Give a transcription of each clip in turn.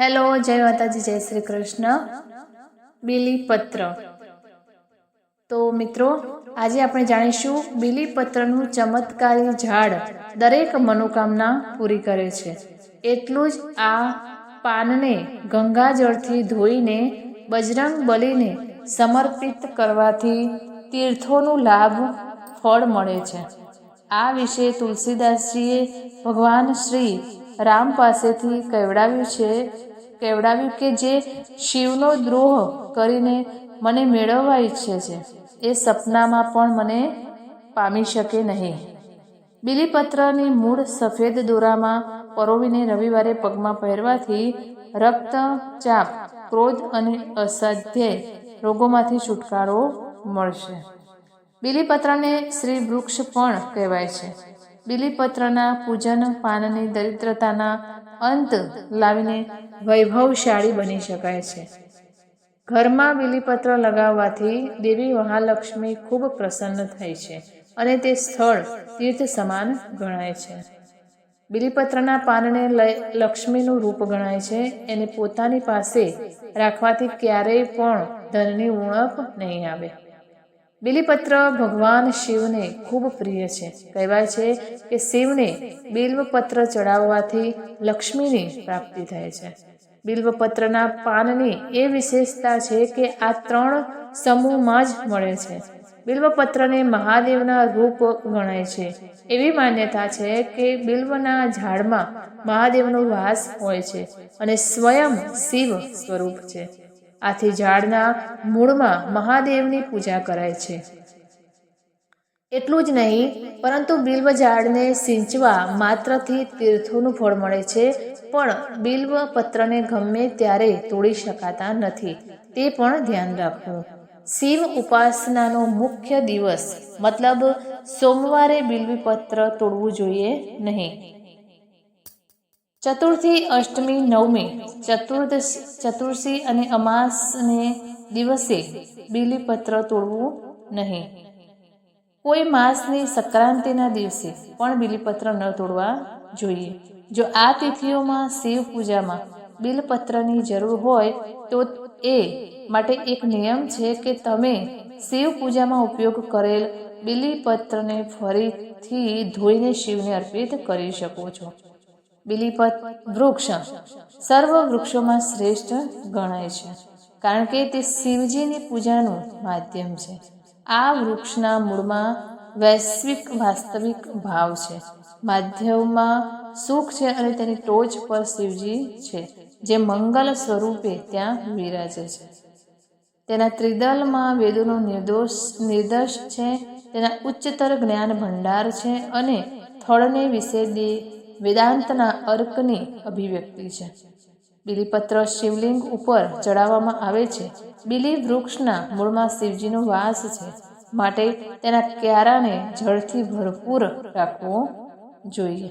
Hello, જય માતાજી, જય શ્રી કૃષ્ણ. બીલીપત્ર. તો મિત્રો, આજે આપણે જાણીશું બીલીપત્રનું ચમત્કારી ઝાડ દરેક મનોકામના પૂરી કરે છે. એટલું જ આ પાનને ગંગાજળથી ધોઈને, બજરંગ બલીને સમર્પિત કરવાથી તીર્થોનું લાભ, ફળ મળે છે. આ વિશે તુલસીદાસજીએ ભગવાન શ્રી રામ પાસેથી કહેવડાવ્યું છે કહેવડાવ્યું કે જે શિવનો દ્રોહ કરીને મને મેળવવા ઈચ્છે છે. એ સપનામાં પણ મને પામી શકે નહીં. બિલીપત્રની મૂળ સફેદ દોરામાં પરોવીને રવિવારે પગમાં પહેરવાથી રક્તચાપ ક્રોધ અને અસાધ્ય રોગોમાંથી છુટકારો મળશે. બિલીપત્રને શ્રી વૃક્ષ પણ કહેવાય છે. બિલીપત્રના પૂજન, પાનની દરિદ્રતાના અંત લાવીને વૈભવશાળી બની શકાય છે. ઘરમાં બીલીપત્ર લગાવવાથી દેવી મહાલક્ષ્મી ખૂબ પ્રસન્ન થાય છે અને તે સ્થળ તીર્થ સમાન ગણાય છે. બીલીપત્રના પાનને લક્ષ્મીનું રૂપ ગણાય છે. એને પોતાની પાસે રાખવાથી ક્યારેય પણ ધનની ઉણપ નહીં આવે. બીલીપત્ર ભગવાન શિવને ખૂબ પ્રિય છે. કહેવાય છે કે શિવને બિલ્વપત્ર ચડાવવાથી લક્ષ્મીની પ્રાપ્તિ થાય છે. બિલ્વપત્રના પાનની એ વિશેષતા છે કે આ ત્રણ સમૂહમાં જ મળે છે. બિલ્વપત્રને મહાદેવના રૂપ ગણાય છે. એવી માન્યતા છે કે બિલ્વના ઝાડમાં મહાદેવનો વાસ હોય છે અને સ્વયં શિવ સ્વરૂપ છે. આથી ઝાડના મૂળમાં મહાદેવની પૂજા કરાય છે. એટલું જ નહીં, પરંતુ બિલ્વ ઝાડને સિંચવા માત્રથી તીર્થોનું ફળ મળે છે, પણ બિલ્વ પત્રને ગમે ત્યારે તોડી શકાતા નથી, તે પણ ધ્યાન રાખવું. શિવ ઉપાસનાનો મુખ્ય દિવસ, મતલબ સોમવારે બિલ્વીપત્ર તોડવું જોઈએ નહીં. ચતુર્થી અષ્ટમી નવમી ચતુર્દશ ચતુર્થી અને અમાસને દિવસે બીલીપત્ર તોડવું નહીં. કોઈ માસની સંક્રાંતિના દિવસે પણ બીલીપત્ર ન તોડવા જોઈએ. જો આ તિથિઓમાં શિવ પૂજામાં બિલપત્રની જરૂર હોય, તો એ માટે એક નિયમ છે કે તમે શિવ પૂજામાં ઉપયોગ કરેલ બિલીપત્રને ફરીથી ધોઈને શિવને અર્પિત કરી શકો છો. બિલીપત વૃક્ષ સર્વ વૃક્ષોમાં શ્રેષ્ઠ ગણાય છે. કારણ કે તે શિવજીની પૂજાનું માધ્યમ છે. આ વૃક્ષના મૂળમાં વૈશ્વિક વાસ્તવિક ભાવ છે. માધ્યમમાં સુખ છે અને તેની ટોચ પર શિવજી છે, જે મંગલ સ્વરૂપે ત્યાં વિરાજે છે. તેના ત્રિદલમાં વેદોનો નિર્દોષ નિર્દોષ છે, તેના ઉચ્ચતર જ્ઞાન ભંડાર છે અને થળને વિશે વેદાંતના અર્કની અભિવ્યક્તિ છે. બિલીપત્ર શિવલિંગ ઉપર ચડાવવામાં આવે છે. બિલી વૃક્ષના મૂળમાં શિવજીનો વાસ છે. માટે તેના ક્યારાને જળથી ભરપૂર રાખવો જોઈએ.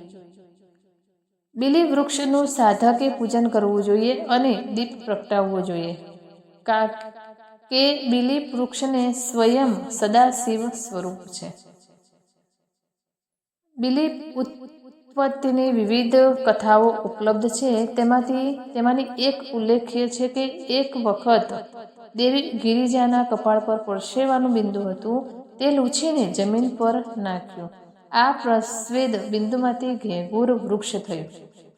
બિલી વૃક્ષનું સાધકે પૂજન કરવું જોઈએ અને દીપ પ્રગટાવવો જોઈએ. કે બિલી વૃક્ષને સ્વયં સદાશિવ સ્વરૂપ છે. બિલી ઉત્પત્તિની વિવિધ કથાઓ ઉપલબ્ધ છે. તેમાંથી તેમાંની એક ઉલ્લેખ્ય છે કે એક વખત દેવી ગિરિજાના કપાળ પર પરસેવાનું બિંદુ હતું. તે લૂછીને જમીન પર નાખ્યું. આ પ્રસ્વેદ બિંદુમાંથી ઘેઘૂર વૃક્ષ થયું.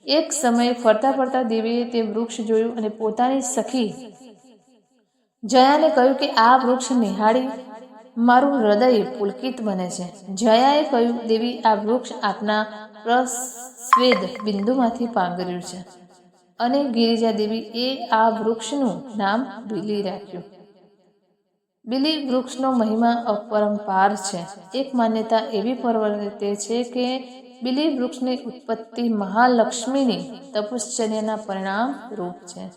એક સમયે ફરતા ફરતા દેવીએ તે વૃક્ષ જોયું અને પોતાની સખી જયાને કહ્યું કે આ વૃક્ષ નિહાળી મારું હૃદય પુલકિત બને છે. જયાએ કહ્યું, દેવી, આ વૃક્ષ આપના પ્રસ્વેદ બિંદુમાંથી પાંગર્યું છે. અને ગિરિજા દેવી એ આ વૃક્ષનું નામ બિલી રાખ્યું. બિલી વૃક્ષનો મહિમા અપરંપાર છે. એક માન્યતા એવી પરવર્તે છે કે બિલી વૃક્ષની ઉત્પત્તિ મહાલક્ષ્મીની તપશ્ચર્યાના પરિણામ રૂપ છે.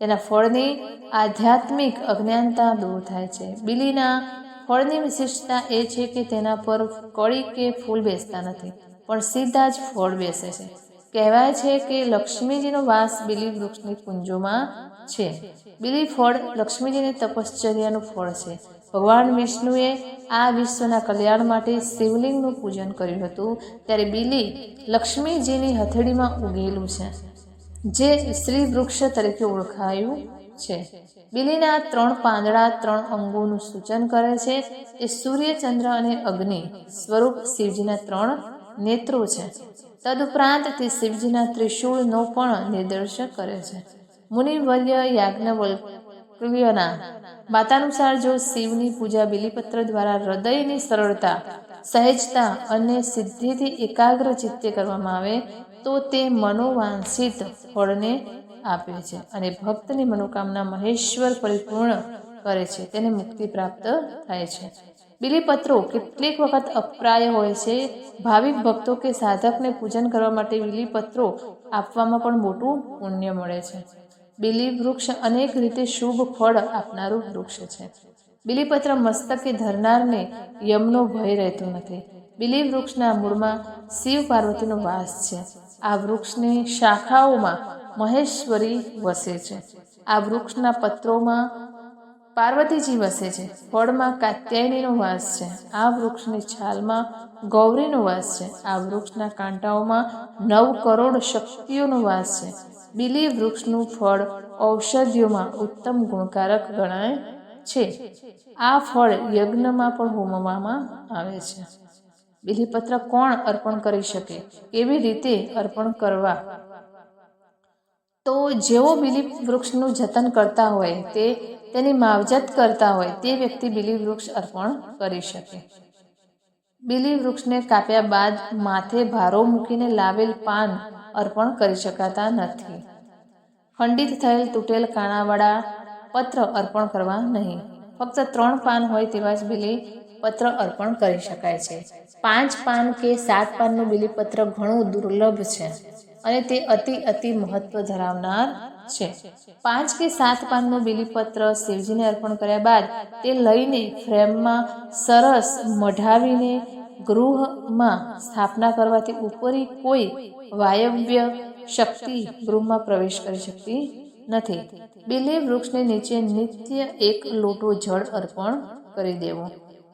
તેના ફળની આધ્યાત્મિક અજ્ઞાનતા દૂર થાય છે. બિલીના ફળની વિશેષતા એ છે કે તેના પર કળી કે ફૂલ બેસતા નથી, પણ સીધા જ ફળ બેસે છે. કહેવાય છે કે લક્ષ્મીજીનો વાસ બિલી વૃક્ષની કુંજોમાં છે. બિલી ફળ લક્ષ્મીજીની તપશ્ચર્યાનું ફળ છે. ભગવાન વિષ્ણુએ આ વિશ્વના કલ્યાણ માટે શિવલિંગનું પૂજન કર્યું હતું, ત્યારે બિલી લક્ષ્મીજીની હથેળીમાં ઉગેલું છે, જે શ્રી વૃક્ષ તરીકે ઓળખાયું છે. બિલીના ત્રણ પાંદડા ત્રણ અંગોનું સૂચન કરે છે એ સૂર્ય ચંદ્ર અને અગ્નિ સ્વરૂપ શિવજીના ત્રણ નેત્રો છે. તદુપરાંત તે શિવજીના ત્રિશૂળનો પણ નિર્દેશ કરે છે. મુનિવર્ય યાજ્ઞવલ્ક્યના માતાનુસાર જો શિવની પૂજા બિલીપત્ર દ્વારા હૃદયની સરળતા, સહેજતા અને સિદ્ધિથી એકાગ્ર ચિત્તે કરવામાં આવે, તો તે મનોવાંછિત ફળને આપે છે અને ભક્તની મનોકામના મહેશ્વર પરિપૂર્ણ કરે છે, તેને મુક્તિ પ્રાપ્ત થાય છે. બિલીપત્રો કેટલીક વખત અપ્રાય હોય છે. ભાવિક ભક્તો કે સાધકને પૂજન કરવા માટે બિલીપત્રો આપવામાં પણ મોટું પુણ્ય મળે છે. બિલી વૃક્ષ અનેક રીતે શુભ ફળ આપનારું વૃક્ષ છે. બિલીપત્ર મસ્તકે ધરનારને યમનો ભય રહેતો નથી. બિલી વૃક્ષના મૂળમાં શિવ પાર્વતીનો વાસ છે. આ વૃક્ષની શાખાઓમાં મહેશ્વરી વસે છે. આ વૃક્ષના પત્રોમાં પાર્વતીજી વસે છે. ફળમાં કાત્યાયનીનો વાસ છે. આ વૃક્ષની છાલમાં ગૌરીનો વાસ છે. આ વૃક્ષના કાંટાઓમાં નવ કરોડ શક્તિઓનો વાસ છે. બીલી વૃક્ષનું ફળ ઔષધિઓમાં ઉત્તમ ગુણકારક ગણાય છે. આ ફળ યજ્ઞમાં પણ હોમવામાં આવે છે. બીલીપત્ર કોણ અર્પણ કરી શકે? કેવી રીતે અર્પણ કરવા? તો જેઓ બિલી વૃક્ષનું જતન કરતા હોય તે તેની માવજત કરતા હોય તે વ્યક્તિ બિલી વૃક્ષ અર્પણ કરી શકે. બિલી વૃક્ષને કાપ્યા બાદ માથે ભારો મૂકીને લાવેલ પાન અર્પણ કરી શકાતા નથી. ખંડિત થયેલ તૂટેલ કાણાવાળા પત્ર અર્પણ કરવા નહીં. ફક્ત ત્રણ પાન હોય તેવા જ બિલી પત્ર અર્પણ કરી શકાય છે. પાંચ પાન કે સાત પાનનું બિલીપત્ર ઘણું દુર્લભ છે. અને તે અતિ અતિ મહત્વ ધરાવનાર છે. પાંચ કે સાત પાનનું બિલીપત્ર શિવજીને અર્પણ કર્યા બાદ તે લઈને ફ્રેમમાં સરસ મઢાવીને ગૃહમાં સ્થાપના કરવાથી ઉપરી કોઈ વાયવ્ય શક્તિ ગૃહમાં પ્રવેશ કરી શકતી નથી. બિલી વૃક્ષને નીચે નિત્ય એક લોટો જળ અર્પણ કરી દેવું.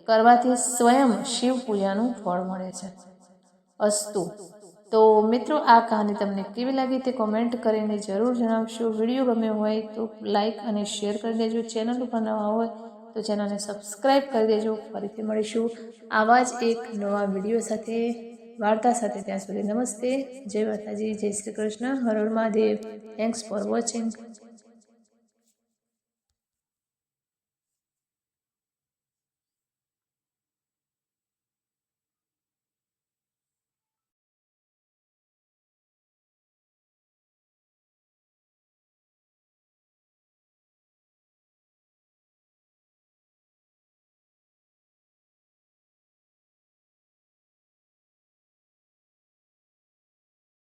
કરવાથી સ્વયં શિવ પૂજાનું ફળ મળે છે. અસ્તુ તો મિત્રો, આ કહાની તમને કેવી લાગી તે કોમેન્ટ કરીને જરૂર જણાવશો. વીડિયો ગમ્યો હોય તો લાઈક અને શેર કરી દેજો. ચેનલ ઉપર નવા હોય તો ચેનલને સબસ્ક્રાઈબ કરી દેજો. ફરીથી મળીશું આવા જ એક નવા વીડિયો સાથે, વાર્તા સાથે. ત્યાં સુધી નમસ્તે. જય માતાજી, જય શ્રી કૃષ્ણ. હર હર મહાદેવ. Thanks for watching